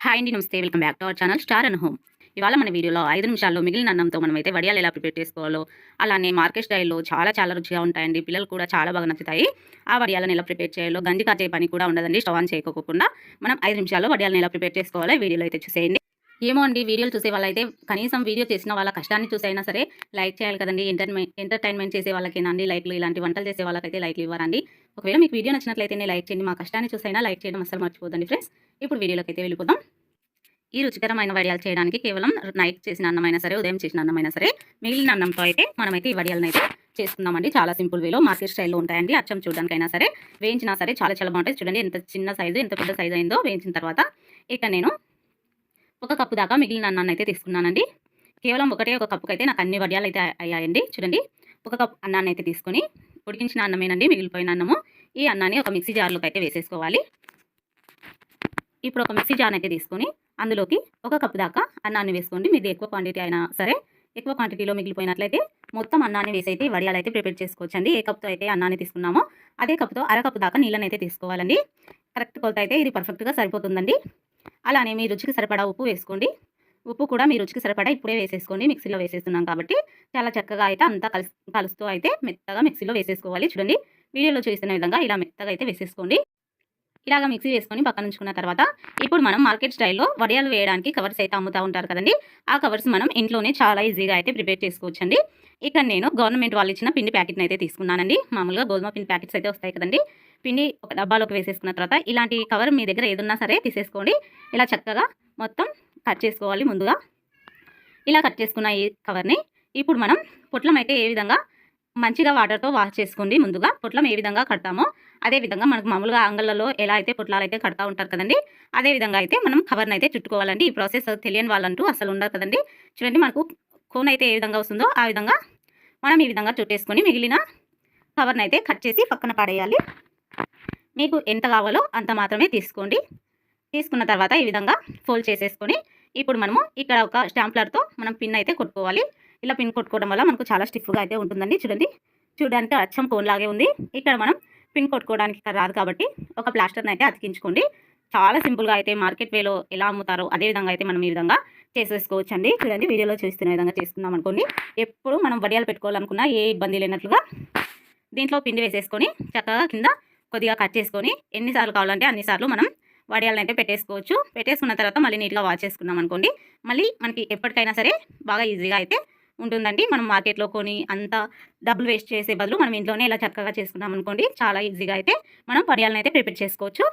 Hi అండి నమస్తే. Welcome back to our channel Star and Home. ఇవాళ మన వీడియోలో ఐదు నిమిషాల్లో మిగిలిన అన్నంతో మనం అయితే వడియాలు ఎలా ప్రిపేర్ చేసుకోవాలో అలానే మార్కెట్ స్టైల్లో చాలా చాలా రుచిగా ఉంటాయండి. పిల్లలు కూడా చాలా బాగా నచ్చుతాయి. ఆ వడియాలను ఎలా ప్రిపేర్ చేయాలో గంజి కాచే పని కూడా ఉండదండి. స్టవ్ ఆన్ చేయకోకుండా మనం ఐదు నిమిషాల్లో వడియాలను ఎలా ప్రిపేర్ చేసుకోవాలో వీడియోలో అయితే చూసేయండి. ఏమో అండి వీడియోలు చూసే వాళ్ళైతే కనీసం వీడియో చేసిన వాళ్ళ కష్టాన్ని చూసైనా సరే లైక్ చేయాలి కదండి. ఎంటర్టైన్మెంట్ ఎంటర్టైన్మెంట్ చేసే వాళ్ళకేనండి లైక్లు ఇలాంటి వంటలు చేసే వాళ్ళకైతే లైక్లు ఇవ్వరండి. ఒకవేళ మీకు వీడియో నచ్చినట్లయితే లైక్ చేయండి. మా కష్టాన్ని చూసైనా లైక్ చేయడం అసలు మర్చిపోదండి ఫ్రెండ్స్. ఇప్పుడు వీడియోలోకి అయితే వెళ్ళిపోదాం. ఈ రుచికరమైన వడియాలు చేయడానికి కేవలం నైట్ చేసిన అన్నమైనా సరే ఉదయం చేసిన అన్నమైనా సరే మిగిలిన అన్నంతో అయితే మనమైతే ఈ వడియాలను అయితే చేసుకుందామండి. చాలా సింపుల్ వేలో మార్కెట్ స్టైల్లో ఉంటాయండి. అచ్చం చూడడానికైనా సరే వేయించినా సరే చాలా చాలా బాగుంటాయి. చూడండి ఎంత చిన్న సైజు ఎంత పెద్ద సైజు అయిందో వేయించిన తర్వాత ఇక నేను ఒక కప్పు దాకా మిగిలిన అన్నాన్ని అయితే తీసుకున్నానండి. కేవలం ఒకటే ఒక కప్పుకి అయితే నాకు అన్ని వడియాలు అయితే అయ్యాయండి. చూడండి. ఒక కప్పు అన్నాన్ని అయితే తీసుకొని ఉడికించిన అన్నమేనండి మిగిలిపోయిన అన్నము. ఈ అన్నాన్ని ఒక మిక్సీ జార్లోకి అయితే వేసేసుకోవాలి. ఇప్పుడు ఒక మిక్సీ జార్ అయితే తీసుకొని అందులోకి ఒక కప్పు దాకా అన్నాన్ని వేసుకోండి. మీది ఎక్కువ క్వాంటిటీ అయినా సరే ఎక్కువ క్వాంటిటీలో మిగిలిపోయినట్లయితే మొత్తం అన్నాన్ని వేసి అయితే వడియాలు అయితే ప్రిపేర్ చేసుకోవచ్చండి. ఏ కప్తో అయితే అన్నాన్ని తీసుకున్నామో అదే కప్తో అరకప్పు దాకా నీళ్ళని అయితే తీసుకోవాలండి. కరెక్ట్ కొలత అయితే ఇది పర్ఫెక్ట్గా సరిపోతుందండి. అలానే మీ రుచికి సరిపడా ఉప్పు వేసుకోండి. ఉప్పు కూడా మీ రుచికి సరిపడా ఇప్పుడే వేసేసుకోండి. మిక్సీలో వేసేస్తున్నాం కాబట్టి చాలా చక్కగా అయితే అంతా కలిసి కలుస్తూ అయితే మెత్తగా మిక్సీలో వేసేసుకోవాలి. చూడండి వీడియోలో చూసిన విధంగా ఇలా మెత్తగా అయితే వేసేసుకోండి. ఇలాగ మిక్సీ వేసుకొని పక్కన ఉంచుకున్న తర్వాత ఇప్పుడు మనం మార్కెట్ స్టైల్లో వడియాలు వేయడానికి కవర్స్ అయితే అమ్ముతూ ఉంటారు కదండి. ఆ కవర్స్ మనం ఇంట్లోనే చాలా ఈజీగా అయితే ప్రిపేర్ చేసుకోవచ్చండి. ఇక్కడ నేను గవర్నమెంట్ వాళ్ళు ఇచ్చిన పిండి ప్యాకెట్ని అయితే తీసుకున్నానండి. మామూలుగా గోధుమ పిండి ప్యాకెట్స్ అయితే వస్తాయి కదండి. పిండి ఒక డబ్బాలోకి వేసేసుకున్న తర్వాత ఇలాంటి కవర్ మీ దగ్గర ఏదున్నా సరే తీసేసుకోండి. ఇలా చక్కగా మొత్తం కట్ చేసుకోవాలి ముందుగా. ఇలా కట్ చేసుకున్న ఈ కవర్ని ఇప్పుడు మనం పొట్లం అయితే ఏ విధంగా మంచిగా వాటర్తో వాష్ చేసుకోండి ముందుగా. పొట్లం ఏ విధంగా కడతామో అదే విధంగా మనకు మామూలుగా అంగళ్ళలో ఎలా అయితే పొట్లాలు అయితే కడతా ఉంటారు కదండి అదే విధంగా అయితే మనం కవర్ని అయితే చుట్టుకోవాలండి. ఈ ప్రాసెస్ తెలియని వాళ్ళంటూ అసలు ఉండరు కదండి. చూడండి మనకు కోన్ అయితే ఏ విధంగా వస్తుందో ఆ విధంగా మనం ఈ విధంగా చుట్టేసుకొని మిగిలిన కవర్ని అయితే కట్ చేసి పక్కన పడేయాలి. మీకు ఎంత కావాలో అంత మాత్రమే తీసుకోండి. తీసుకున్న తర్వాత ఈ విధంగా ఫోల్డ్ చేసేసుకొని ఇప్పుడు మనము ఇక్కడ ఒక స్టాంప్లర్తో మనం పిన్ అయితే కొట్టుకోవాలి. ఇలా పిన్ కొట్టుకోవడం వల్ల మనకు చాలా స్టిఫ్గా అయితే ఉంటుందండి చూడండి. చూడడానికి అచ్చం కోన్ లాగే ఉంది. ఇక్కడ మనం పిన్ కొట్టుకోవడానికి ఇక్కడ రాదు కాబట్టి ఒక ప్లాస్టర్ని అయితే అతికించుకోండి. చాలా సింపుల్గా అయితే మార్కెట్ వేలో ఎలా అమ్ముతారో అదే విధంగా అయితే మనం ఈ విధంగా చేసేసుకోవచ్చు అండి చూడండి వీడియోలో చూస్తున్న విధంగా చేసుకుందాం అనుకోండి. ఎప్పుడు మనం వడియాలు పెట్టుకోవాలనుకున్నా ఏ ఇబ్బంది లేనట్లుగా దీంట్లో పిండి వేసేసుకొని చక్కగా కింద కొద్దిగా కట్ చేసుకొని ఎన్నిసార్లు కావాలంటే అన్నిసార్లు మనం వడియాలనైతే పెట్టేసుకోవచ్చు. పెట్టేసుకున్న తర్వాత మళ్ళీ నీట్గా వాష్ చేసుకున్నాం అనుకోండి. మళ్ళీ మనకి ఎప్పటికైనా సరే బాగా ఈజీగా అయితే ఉంటుందండి. మనం మార్కెట్లో కొని అంత డబ్బులు వేస్ట్ చేసే బదులు మనం ఇంట్లోనే ఇలా చక్కగా చేసుకున్నాం అనుకోండి చాలా ఈజీగా అయితే మనం వడియాలను అయితే ప్రిపేర్ చేసుకోవచ్చు.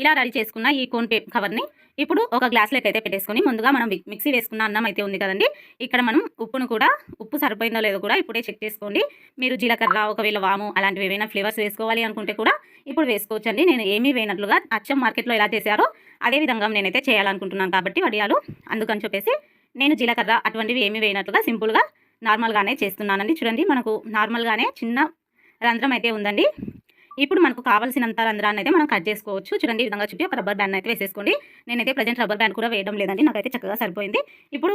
ఇలా రెడీ చేసుకున్న ఈ కోన్ పే కవర్ని ఇప్పుడు ఒక గ్లాస్లోకి అయితే పెట్టేసుకొని ముందుగా మనం మిక్సీ వేసుకున్న అన్నం అయితే ఉంది కదండి. ఇక్కడ మనం ఉప్పును కూడా ఉప్పు సరిపోయిందో లేదో కూడా ఇప్పుడే చెక్ చేసుకోండి. మీరు జీలకర్ర ఒకవేళ వాము అలాంటివి ఏమైనా ఫ్లేవర్స్ వేసుకోవాలి అనుకుంటే కూడా ఇప్పుడు వేసుకోవచ్చండి. నేను ఏమీ వేయనట్లుగా అచ్చం మార్కెట్లో ఎలా చేశారో అదే విధంగా నేనైతే చేయాలనుకుంటున్నాను కాబట్టి వడియాలు అందుకని చెప్పేసి నేను జీలకర్ర అటువంటివి ఏమీ వేయనట్లుగా సింపుల్గా నార్మల్గానే చేస్తున్నానండి. చూడండి మనకు నార్మల్గానే చిన్న రంధ్రం అయితే ఉందండి. ఇప్పుడు మనకు కావాల్సినంత రంధ్రాన్ని అయితే మనం కట్ చేసుకోవచ్చు. చూడండి ఈ విధంగా చుట్టి ఒక రబ్బర్ బ్యాండ్ అయితే వేసేసుకోండి. నేనైతే ప్రజెంట్ రబ్బర్ బ్యాండ్ కూడా వేయడం లేదండి. నాకైతే చక్కగా సరిపోయింది. ఇప్పుడు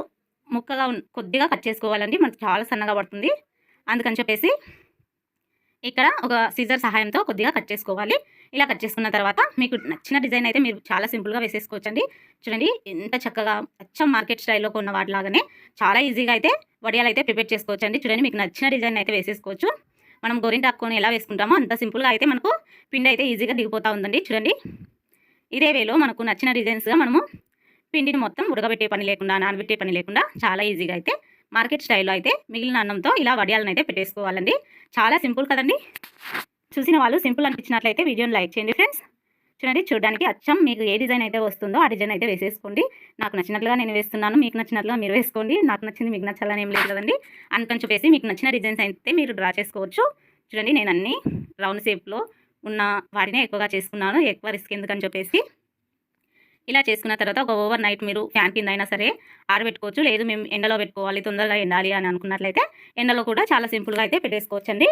ముక్కగా కొద్దిగా కట్ చేసుకోవాలండి. మనకు చాలా సన్నగా పడుతుంది. అందుకని చెప్పేసి ఇక్కడ ఒక సీజర్ సహాయంతో కొద్దిగా కట్ చేసుకోవాలి. ఇలా కట్ చేసుకున్న తర్వాత మీకు నచ్చిన డిజైన్ అయితే మీరు చాలా సింపుల్గా వేసేసుకోవచ్చండి. చూడండి ఎంత చక్కగా అచ్చం మార్కెట్ స్టైల్లో కొన్న వాటిలాగానే చాలా ఈజీగా అయితే వడియాలు అయితే ప్రిపేర్ చేసుకోవచ్చండి. చూడండి మీకు నచ్చిన డిజైన్ అయితే వేసేసుకోవచ్చు. మనం గోరింటాకుని ఎలా వేసుకుంటామో అంత సింపుల్గా అయితే మనకు పిండి అయితే ఈజీగా దిగిపోతూ ఉందండి. చూడండి. ఇదే వేలో మనకు నచ్చిన డిజైన్స్గా మనము పిండిని మొత్తం ఉడకబెట్టే పని లేకుండా నానబెట్టే పని లేకుండా చాలా ఈజీగా అయితే మార్కెట్ స్టైల్లో అయితే మిగిలిన అన్నంతో ఇలా వడియాలను అయితే పెట్టేసుకోవాలండి. చాలా సింపుల్ కదండి. చూసిన వాళ్ళు సింపుల్ అనిపించినట్లయితే వీడియోని లైక్ చేయండి ఫ్రెండ్స్. చూడండి చూడడానికి అచ్చం మీకు ఏ డిజైన్ అయితే వస్తుందో ఆ డిజైన్ అయితే వేసేసుకోండి. నాకు నచ్చినట్లుగా నేను వేస్తున్నాను మీకు నచ్చినట్లుగా మీరు వేసుకోండి. నాకు నచ్చింది మీకు నచ్చాలని ఏం లేదు కదండి. అందుకని చెప్పేసి మీకు నచ్చిన డిజైన్స్ అయితే మీరు డ్రా చేసుకోవచ్చు. చూడండి నేను అన్ని రౌండ్ షేప్లో ఉన్న వాటినే ఎక్కువగా చేసుకున్నాను. ఎక్కువ రిస్క్ ఎందుకని చెప్పేసి. ఇలా చేసుకున్న తర్వాత ఒక ఓవర్ నైట్ మీరు ఫ్యాన్ కింద అయినా సరే ఆరబెట్టుకోవచ్చు. లేదు మేము ఎండలో పెట్టుకోవాలి తొందరగా ఎండాలి అని అనుకున్నట్లయితే ఎండలో కూడా చాలా సింపుల్గా అయితే పెట్టేసుకోవచ్చండి.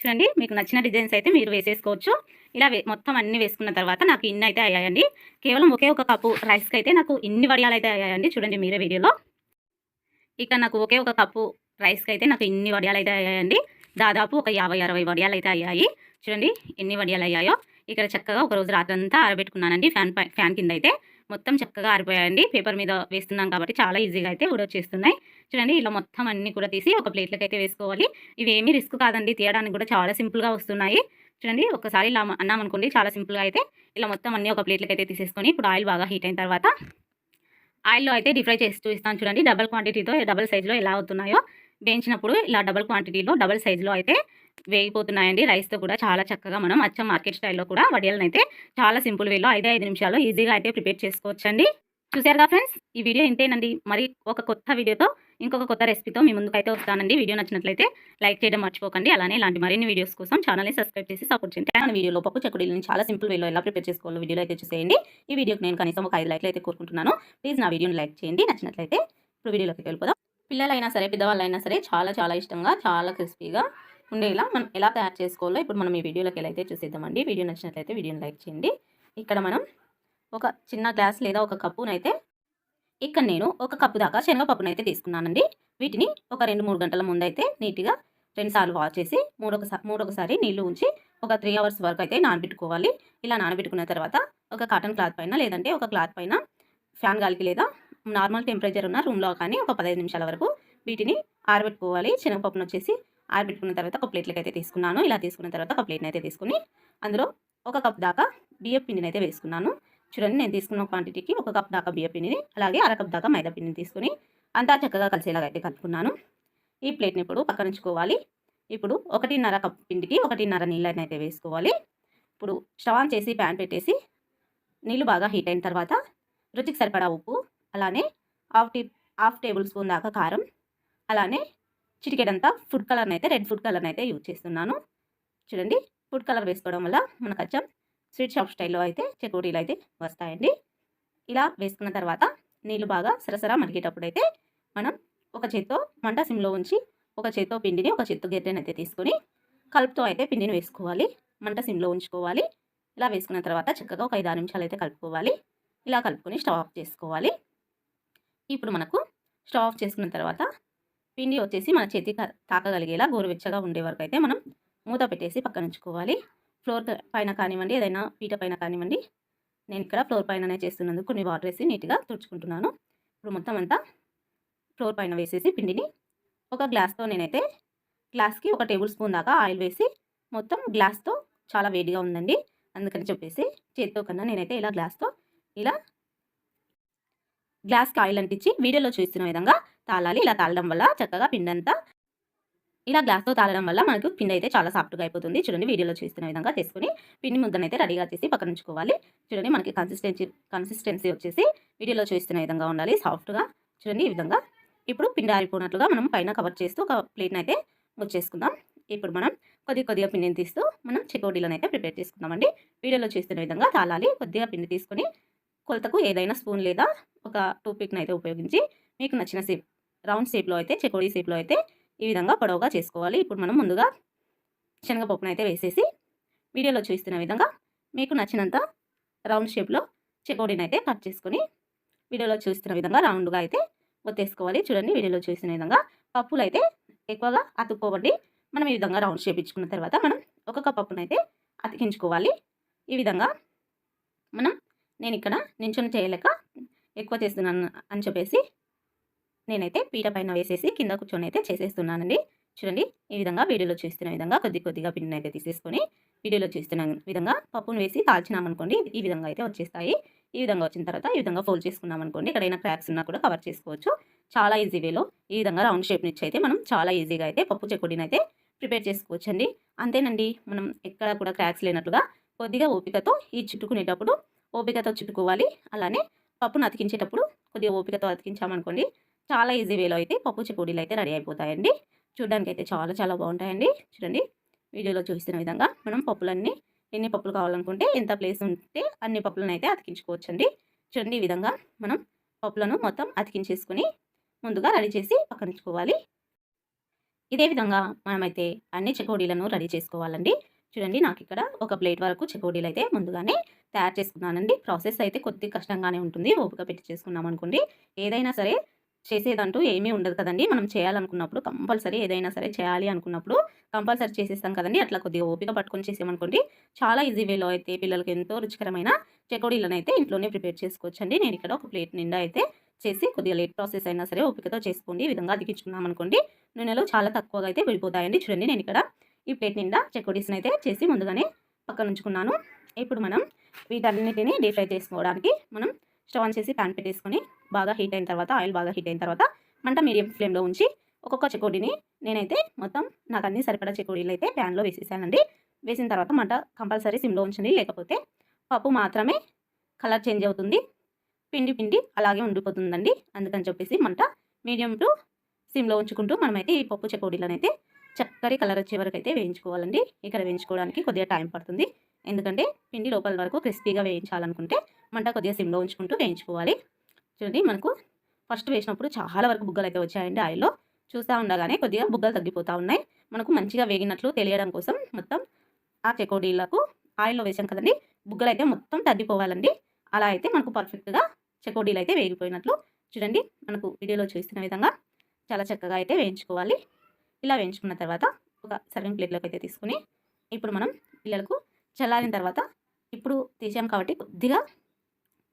చూడండి మీకు నచ్చిన డిజైన్స్ అయితే మీరు వేసేసుకోవచ్చు. ఇలా వే మొత్తం అన్ని వేసుకున్న తర్వాత నాకు ఇన్ని అయితే అయ్యాయండి. కేవలం ఒకే ఒక కప్పు రైస్కి అయితే నాకు ఇన్ని వడియాలు అయితే అయ్యాయండి. చూడండి మీరే వీడియోలో. ఇక్కడ నాకు ఒకే ఒక కప్పు రైస్కి అయితే నాకు ఇన్ని వడియాలు అయితే అయ్యాయండి. దాదాపు ఒక యాభై అరవై వడియాలు అయితే అయ్యాయి. చూడండి ఎన్ని వడియాలు అయ్యాయో. ఇక్కడ చక్కగా ఒక రోజు రాత్రంతా ఆరబెట్టుకున్నానండి. ఫ్యాన్ పై ఫ్యాన్ కింద అయితే మొత్తం చక్కగా ఆరిపోయాయండి. పేపర్ మీద వేస్తున్నాం కాబట్టి చాలా ఈజీగా అయితే ఊడొచ్చేస్తున్నాయి. చూడండి ఇలా మొత్తం అన్ని కూడా తీసి ఒక ప్లేట్లకు అయితే వేసుకోవాలి. ఇవి ఏమీ రిస్క్ కాదండి తీయడానికి కూడా చాలా సింపుల్గా వస్తున్నాయి. చూడండి ఒకసారి ఇలా అన్నాం అనుకోండి చాలా సింపుల్గా అయితే ఇలా మొత్తం అన్ని ఒక ప్లేట్లకు అయితే తీసేసుకొని ఇప్పుడు ఆయిల్ బాగా హీట్ అయిన తర్వాత ఆయిల్లో అయితే డీప్ ఫ్రై చేసి చూపిస్తాను చూడండి డబల్ క్వాంటిటీతో డబల్ సైజులో ఎలా అవుతున్నాయో. వేయించినప్పుడు ఇలా డబల్ క్వాంటిటీలో డబల్ సైజులో అయితే వేగిపోతున్నాయండి. రైస్తో కూడా చాలా చక్కగా మనం అచ్చం మార్కెట్ స్టైల్లో కూడా వడియాలను అయితే చాలా సింపుల్ వేలో ఐదే ఐదు నిమిషాల్లో ఈజీగా అయితే ప్రిపేర్ చేసుకోవచ్చండి. చూసారుగా ఫ్రెండ్స్? ఈ వీడియో ఇంతేనండి. మరి ఒక కొత్త వీడియోతో ఇంకొక కొత్త రెసిపీతో మీ ముందుకైతే వస్తానండి. వీడియో నచ్చినట్లయితే లైక్ చేయడం మర్చిపోకండి. అలానే ఇలాంటి మరిన్ని వీడియోస్ కోసం ఛానల్ని సబ్స్క్రైబ్ చేసి సపోర్ట్ చేయండి. మన వీడియోలో పప్పు చక్కుడీలను చాలా సింపుల్ వేలో ఎలా ప్రిపేర్ చేసుకోవాలో వీడియోలో అయితే చూసేయండి. ఈ వీడియోకి నేను కనీసం ఒక ఐదు లైక్లు అయితే కోరుకుంటున్నాను. ప్లీజ్ నా వీడియోని లైక్ చేయండి. నచ్చినట్లయితే ఇప్పుడు వీడియోలోకి వెళ్ళిపోదాం. పిల్లలైనా సరే పెద్దవాళ్ళైనా సరే చాలా చాలా ఇష్టంగా చాలా క్రిస్పీగా ఉండేలా మనం ఎలా తయారు చేసుకోవాలో ఇప్పుడు మనం ఈ వీడియోలోకి ఎలా అయితే చూసేద్దామండి. వీడియో నచ్చినట్లయితే వీడియోని లైక్ చేయండి. ఇక్కడ మనం ఒక చిన్న గ్లాస్ లేదా ఒక కప్పునైతే ఇక్కడ నేను ఒక కప్పు దాకా శనగపప్పునైతే తీసుకున్నానండి. వీటిని ఒక రెండు మూడు గంటల ముందైతే నీట్గా రెండుసార్లు వాష్ చేసి మూడొకసారి మూడొకసారి నీళ్ళు ఉంచి ఒక త్రీ అవర్స్ వరకు అయితే నానబెట్టుకోవాలి. ఇలా నానబెట్టుకున్న తర్వాత ఒక కాటన్ క్లాత్ పైన లేదంటే ఒక క్లాత్ పైన ఫ్యాన్ గాలికి లేదా నార్మల్ టెంపరేచర్ ఉన్న రూమ్లో కానీ ఒక పదహైదు నిమిషాల వరకు వీటిని ఆరబెట్టుకోవాలి. శనగపప్పును వచ్చేసి ఆరబెట్టుకున్న తర్వాత ఒక ప్లేట్లకి అయితే తీసుకున్నాను. ఇలా తీసుకున్న తర్వాత ఒక ప్లేట్ని అయితే తీసుకుని అందులో ఒక కప్ దాకా బియ్యం పిండిని అయితే వేసుకున్నాను. చూడండి నేను తీసుకున్న క్వాంటిటీకి ఒక కప్ దాకా బియ్య పిండిని అలాగే అర కప్ దాకా మైదా పిండిని తీసుకుని అంతా చక్కగా కలిసేలాగా అయితే కలుపుకున్నాను. ఈ ప్లేట్ని ఇప్పుడు పక్కనుంచుకోవాలి ఇప్పుడు ఒకటిన్నర కప్ పిండికి ఒకటిన్నర నీళ్ళని అయితే వేసుకోవాలి. ఇప్పుడు స్టవ్ ఆన్ చేసి ప్యాన్ పెట్టేసి నీళ్ళు బాగా హీట్ అయిన తర్వాత రుచికి సరిపడా ఉప్పు అలానే half tea half tablespoon దాకా కారం అలానే చిటికెడంతా ఫుడ్ కలర్ని అయితే రెడ్ ఫుడ్ కలర్ని అయితే యూజ్ చేస్తున్నాను. చూడండి ఫుడ్ కలర్ వేసుకోవడం వల్ల మనకు అచ్చం స్వీట్ షాప్ స్టైల్లో అయితే చెకోటీలు అయితే వస్తాయండి. ఇలా వేసుకున్న తర్వాత నీళ్ళు బాగా సరసర మరిగేటప్పుడు అయితే మనం ఒక చేత్తో మంట సిమ్లో ఉంచి ఒక చేత్తో పిండిని ఒక చేత్తో గెట్టెని అయితే తీసుకొని కలుపుతో అయితే పిండిని వేసుకోవాలి. మంట సిమ్లో ఉంచుకోవాలి. ఇలా వేసుకున్న తర్వాత చక్కగా ఒక ఐదు ఆరు నిమిషాలు అయితే కలుపుకోవాలి. ఇలా కలుపుకొని స్టవ్ ఆఫ్ చేసుకోవాలి. ఇప్పుడు మనకు స్టవ్ ఆఫ్ చేసుకున్న తర్వాత పిండి వచ్చేసి మన చేతి తాకగలిగేలా గోరువెచ్చగా ఉండే వరకు అయితే మనం మూత పెట్టేసి పక్కన ఉంచుకోవాలి ఫ్లోర్ పైన కానివ్వండి ఏదైనా పీట పైన కానివ్వండి నేను ఇక్కడ ఫ్లోర్ పైననే చేస్తున్నందుకు కొన్ని వాటర్ వేసి నీట్గా తుడుచుకుంటున్నాను. ఇప్పుడు మొత్తం అంతా ఫ్లోర్ పైన వేసేసి పిండిని ఒక గ్లాస్తో నేనైతే గ్లాస్కి ఒక టేబుల్ స్పూన్ దాకా ఆయిల్ వేసి మొత్తం గ్లాస్తో చాలా వేడిగా ఉందండి. అందుకని చెప్పేసి చేతితో కన్నా నేనైతే ఇలా గ్లాస్తో ఇలా గ్లాస్కి ఆయిల్ అంటించి వీడియోలో చూస్తున్న విధంగా తాళాలి ఇలా తాళడం వల్ల చక్కగా పిండి అంతా ఇలా గ్లాస్తో తాళడం వల్ల మనకు పిండి అయితే చాలా సాఫ్ట్గా అయిపోతుంది. చూడండి వీడియోలో చూస్తున్న విధంగా చేసుకుని పిండి ముద్దనైతే రెడీగా చేసి పక్కన ఉంచుకోవాలి. చూడండి మనకి కన్సిస్టెన్సీ కన్సిస్టెన్సీ వచ్చేసి వీడియోలో చూస్తున్న విధంగా ఉండాలి. సాఫ్ట్గా చూడండి ఈ విధంగా. ఇప్పుడు పిండి ఆరిపోయినట్లుగా మనం పైన కవర్ చేస్తూ ఒక ప్లేట్ని అయితే ముచ్చేసుకుందాం. ఇప్పుడు మనం కొద్ది కొద్దిగా పిండిని తీస్తూ మనం చికోడీలను అయితే ప్రిపేర్ చేసుకుందామండి. వీడియోలో చూస్తున్న విధంగా తాళాలి కొద్దిగా పిండి తీసుకొని కొలతకు ఏదైనా స్పూన్ లేదా ఒక టూపిక్ని అయితే ఉపయోగించి మీకు నచ్చిన రౌండ్ షేప్లో అయితే చెకోడీ షేప్లో అయితే ఈ విధంగా పొడవుగా చేసుకోవాలి. ఇప్పుడు మనం ముందుగా శనగపప్పును అయితే వేసేసి వీడియోలో చూస్తున్న విధంగా మీకు నచ్చినంత రౌండ్ షేప్లో చెకోడీని అయితే కట్ చేసుకొని వీడియోలో చూస్తున్న విధంగా రౌండ్గా అయితే ఒత్తేసుకోవాలి. చూడండి వీడియోలో చూసిన విధంగా పప్పులు అయితే ఎక్కువగా అతుక్కోవండి. మనం ఈ విధంగా రౌండ్ షేప్ ఇచ్చుకున్న తర్వాత మనం ఒక్కొక్క పప్పునైతే అతికించుకోవాలి. ఈ విధంగా మనం నేను ఇక్కడ నించొని చేయలేక ఎక్కువ చేస్తున్నాను అని చెప్పేసి నేనైతే పీట పైన వేసేసి కింద కూర్చొని అయితే చేసేస్తున్నానండి. చూడండి ఈ విధంగా వీడియోలో చూస్తున్న విధంగా కొద్ది కొద్దిగా పిండిని అయితే తీసేసుకొని వీడియోలో చూస్తున్న విధంగా పప్పును వేసి కాల్చినామనుకోండి ఈ విధంగా అయితే వచ్చేస్తాయి. ఈ విధంగా వచ్చిన తర్వాత ఈ విధంగా ఫోల్డ్ చేసుకున్నాం అనుకోండి ఎక్కడైనా క్రాక్స్ ఉన్నా కూడా కవర్ చేసుకోవచ్చు. చాలా ఈజీ వేలో ఈ విధంగా రౌండ్ షేప్ నుంచి అయితే మనం చాలా ఈజీగా అయితే పప్పు చెక్కుడిని అయితే ప్రిపేర్ చేసుకోవచ్చు అండి అంతేనండి మనం ఎక్కడ కూడా క్రాక్స్ లేనట్లుగా కొద్దిగా ఓపికతో ఈ చుట్టుకునేటప్పుడు ఓపికతో చుట్టుకోవాలి. అలానే పప్పును అతికించేటప్పుడు కొద్దిగా ఓపికతో అతికించామనుకోండి చాలా ఈజీ వేలో అయితే పప్పు చెకోడీలు అయితే రెడీ అయిపోతాయండి. చూడడానికి అయితే చాలా చాలా బాగుంటాయండి. చూడండి వీడియోలో చూస్తున్న విధంగా మనం పప్పులన్నీ ఎన్ని పప్పులు కావాలనుకుంటే ఎంత ప్లేస్ ఉంటే అన్ని పప్పులను అయితే అతికించుకోవచ్చండి. చూడండి ఈ విధంగా మనం పప్పులను మొత్తం అతికించేసుకుని ముందుగా రెడీ చేసి పక్కనుంచుకోవాలి ఇదే విధంగా మనమైతే అన్ని చెకోడీలను రెడీ చేసుకోవాలండి. చూడండి నాకు ఇక్కడ ఒక ప్లేట్ వరకు చెకోడీలు అయితే ముందుగానే తయారు చేసుకున్నానండి. ప్రాసెస్ అయితే కొద్ది కష్టంగానే ఉంటుంది. ఓపిక పెట్టి చేసుకున్నాం అనుకోండి ఏదైనా సరే చేసేదంటూ ఏమీ ఉండదు కదండి. మనం చేయాలనుకున్నప్పుడు కంపల్సరీ ఏదైనా సరే చేయాలి అనుకున్నప్పుడు కంపల్సరీ చేసేస్తాం కదండి. అట్లా కొద్దిగా ఓపిక పట్టుకొని చేసామనుకోండి చాలా ఈజీ వేలో అయితే పిల్లలకి ఎంతో రుచికరమైన చెకోడీలను అయితే ఇంట్లోనే ప్రిపేర్ చేసుకోవచ్చండి. నేను ఇక్కడ ఒక ప్లేట్ నిండా అయితే చేసి కొద్దిగా లేట్ ప్రాసెస్ అయినా సరే ఓపికతో చేసుకోండి. ఈ విధంగా అతికించుకున్నాం అనుకోండి నూనెలో చాలా తక్కువగా అయితే విడిపోతాయండి. చూడండి నేను ఇక్కడ ఈ ప్లేట్ నిండా చెకోడీస్ని అయితే చేసి ముందుగానే పక్కన ఉంచుకున్నాను ఇప్పుడు మనం వీటన్నిటిని డీప్ ఫ్రై చేసుకోవడానికి మనం స్టవ్ ఆన్ చేసి ప్యాన్ పెట్టేసుకొని బాగా హీట్ అయిన తర్వాత ఆయిల్ బాగా హీట్ అయిన తర్వాత మంట మీడియం ఫ్లేమ్లో ఉంచి ఒక్కొక్క చెకోడీని నేనైతే మొత్తం నాకు అన్ని సరిపడా చెకోడీలు అయితే ప్యాన్లో వేసేసానండి. వేసిన తర్వాత మంట కంపల్సరీ సిమ్లో ఉంచండి. లేకపోతే పప్పు మాత్రమే కలర్ చేంజ్ అవుతుంది. పిండి పిండి అలాగే ఉండిపోతుందండి. అందుకని చెప్పేసి మంట మీడియం టు సిమ్లో ఉంచుకుంటూ మనమైతే ఈ పప్పు చెకోడీలను అయితే చక్కటి కలర్ వచ్చే వరకు అయితే వేయించుకోవాలండి. ఇక్కడ వేయించుకోవడానికి కొద్దిగా టైం పడుతుంది. ఎందుకంటే పిండి లోపల వరకు క్రిస్పీగా వేయించాలనుకుంటే మంట కొద్దిగా సిమ్లో ఉంచుకుంటూ వేయించుకోవాలి. చూడండి మనకు ఫస్ట్ వేసినప్పుడు చాలా వరకు బుగ్గలు అయితే వచ్చాయండి ఆయిల్లో. చూస్తూ ఉండగానే కొద్దిగా బుగ్గలు తగ్గిపోతూ ఉన్నాయి. మనకు మంచిగా వేగినట్లు తెలియడం కోసం మొత్తం ఆ చెకోడీలకు ఆయిల్లో వేసాం కదండి. బుగ్గలు అయితే మొత్తం తగ్గిపోవాలండి. అలా అయితే మనకు పర్ఫెక్ట్గా చెకోడీలు అయితే వేగిపోయినట్లు చూడండి మనకు వీడియోలో చూస్తున్న విధంగా చాలా చక్కగా అయితే వేయించుకోవాలి. ఇలా వేయించుకున్న తర్వాత ఒక సర్వింగ్ ప్లేట్లోకి అయితే తీసుకుని ఇప్పుడు మనం పిల్లలకు చల్లారిన తర్వాత ఇప్పుడు తీసాం కాబట్టి కొద్దిగా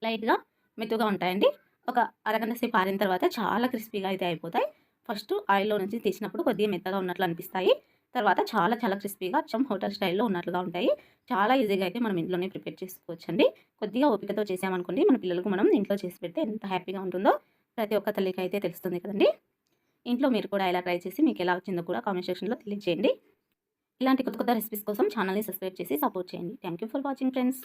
లైట్గా మెతుగా ఉంటాయండి. ఒక అరగంట సేపు ఆరిన తర్వాత చాలా క్రిస్పీగా అయితే అయిపోతాయి. ఫస్ట్ ఆయిల్లో నుంచి తీసినప్పుడు కొద్దిగా మెత్తగా ఉన్నట్లు అనిపిస్తాయి. తర్వాత చాలా చాలా క్రిస్పీగా అచ్చం హోటల్ స్టైల్లో ఉన్నట్లుగా ఉంటాయి. చాలా ఈజీగా అయితే మనం ఇంట్లోనే ప్రిపేర్ చేసుకోవచ్చండి. కొద్దిగా ఓపికతో చేసామనుకోండి మన పిల్లలకు మనం ఇంట్లో చేసి పెడితే ఎంత హ్యాపీగా ఉంటుందో ప్రతి ఒక్క తల్లికి అయితే తెలుస్తుంది కదండి. ఇంట్లో మీరు కూడా ఇలా ట్రై చేసి మీకు ఎలా వచ్చిందో కూడా కామెంట్ సెక్షన్లో తెలియజేయండి. ఇలాంటి కొత్త కొత్త రెసిపీస్ కోసం ఛానల్ని సబ్స్క్రైబ్ చేసి సపోర్ట్ చేయండి. Thank you for watching friends